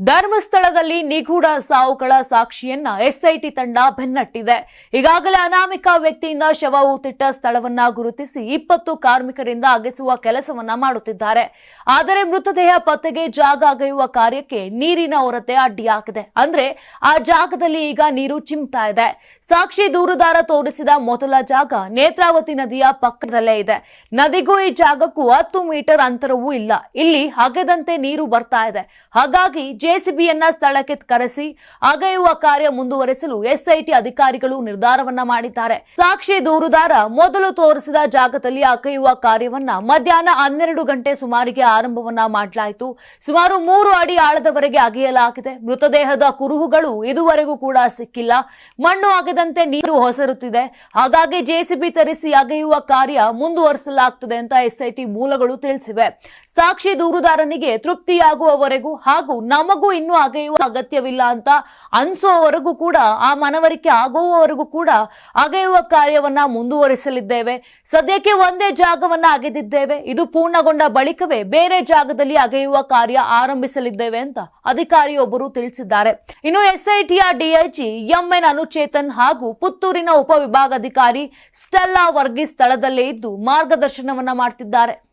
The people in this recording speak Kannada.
ಧರ್ಮಸ್ಥಳದಲ್ಲಿ ನಿಗೂಢ ಸಾವುಗಳ ಸಾಕ್ಷಿಯನ್ನ ಎಸ್ಐಟಿ ತಂಡ ಬೆನ್ನಟ್ಟಿದೆ. ಈಗಾಗಲೇ ಅನಾಮಿಕ ವ್ಯಕ್ತಿಯಿಂದ ಶವ ಊತಿಟ್ಟ ಸ್ಥಳವನ್ನ ಗುರುತಿಸಿ ಇಪ್ಪತ್ತು ಕಾರ್ಮಿಕರಿಂದ ಅಗೆಸುವ ಕೆಲಸವನ್ನ ಮಾಡುತ್ತಿದ್ದಾರೆ. ಆದರೆ ಮೃತದೇಹ ಪತ್ತೆಗೆ ಜಾಗ ಅಗೆಯುವ ಕಾರ್ಯಕ್ಕೆ ನೀರಿನ ಹೊರತೆ ಅಡ್ಡಿಯಾಗಿದೆ ಅಂದ್ರೆ ಆ ಜಾಗದಲ್ಲಿ ಈಗ ನೀರು ಚಿಮ್ತಾ ಇದೆ. ಸಾಕ್ಷಿ ದೂರುದಾರ ತೋರಿಸಿದ ಮೊದಲ ಜಾಗ ನೇತ್ರಾವತಿ ನದಿಯ ಪಕ್ಕದಲ್ಲೇ ಇದೆ. ನದಿಗೂ ಈ ಜಾಗಕ್ಕೂ ಹತ್ತು ಮೀಟರ್ ಅಂತರವೂ ಇಲ್ಲ. ಇಲ್ಲಿ ಹಗೆದಂತೆ ನೀರು ಬರ್ತಾ ಇದೆ. ಹಾಗಾಗಿ ಜೆಸಿಬಿಯನ್ನ ಸ್ಥಳಕ್ಕೆ ಕರೆಸಿ ಅಗೆಯುವ ಕಾರ್ಯ ಮುಂದುವರೆಸಲು ಎಸ್ಐಟಿ ಅಧಿಕಾರಿಗಳು ನಿರ್ಧಾರವನ್ನ ಮಾಡಿದ್ದಾರೆ. ಸಾಕ್ಷಿ ದೂರುದಾರ ಮೊದಲು ತೋರಿಸಿದ ಜಾಗದಲ್ಲಿ ಅಗೆಯುವ ಕಾರ್ಯವನ್ನ ಮಧ್ಯಾಹ್ನ ಹನ್ನೆರಡು ಗಂಟೆ ಸುಮಾರಿಗೆ ಆರಂಭವನ್ನ ಮಾಡಲಾಯಿತು. ಸುಮಾರು ಮೂರು ಅಡಿ ಆಳದವರೆಗೆ ಅಗೆಯಲಾಗಿದೆ. ಮೃತದೇಹದ ಕುರುಹುಗಳು ಇದುವರೆಗೂ ಕೂಡ ಸಿಕ್ಕಿಲ್ಲ. ಮಣ್ಣು ಅಗೆದಂತೆ ನೀರು ಹೊಸರುತ್ತಿದೆ. ಹಾಗಾಗಿ ಜೆಸಿಬಿ ತರಿಸಿ ಅಗೆಯುವ ಕಾರ್ಯ ಮುಂದುವರಿಸಲಾಗ್ತದೆ ಅಂತ ಎಸ್ಐಟಿ ಮೂಲಗಳು ತಿಳಿಸಿವೆ. ಸಾಕ್ಷಿ ದೂರುದಾರನಿಗೆ ತೃಪ್ತಿಯಾಗುವವರೆಗೂ ಹಾಗೂ ನಮಗೂ ಇನ್ನೂ ಅಗೆಯುವ ಅಗತ್ಯವಿಲ್ಲ ಅಂತ ಅನ್ಸೋವರೆಗೂ ಕೂಡ, ಆ ಮನವರಿಕೆ ಆಗುವವರೆಗೂ ಕೂಡ ಅಗೆಯುವ ಕಾರ್ಯವನ್ನ ಮುಂದುವರಿಸಲಿದ್ದೇವೆ. ಸದ್ಯಕ್ಕೆ ಒಂದೇ ಜಾಗವನ್ನ ಅಗೆದಿದ್ದೇವೆ. ಇದು ಪೂರ್ಣಗೊಂಡ ಬಳಿಕವೇ ಬೇರೆ ಜಾಗದಲ್ಲಿ ಅಗೆಯುವ ಕಾರ್ಯ ಆರಂಭಿಸಲಿದ್ದೇವೆ ಅಂತ ಅಧಿಕಾರಿಯೊಬ್ಬರು ತಿಳಿಸಿದ್ದಾರೆ. ಇನ್ನು ಎಸ್ಐಟಿಯ ಡಿಐಜಿ ಎಂಎನ್ ಅನುಚೇತನ್ ಹಾಗೂ ಪುತ್ತೂರಿನ ಉಪವಿಭಾಗಾಧಿಕಾರಿ ಸ್ಟೆಲ್ಲಾ ವರ್ಗೀಸ್ ಸ್ಥಳದಲ್ಲೇ ಇದ್ದು ಮಾರ್ಗದರ್ಶನವನ್ನ ಮಾಡ್ತಿದ್ದಾರೆ.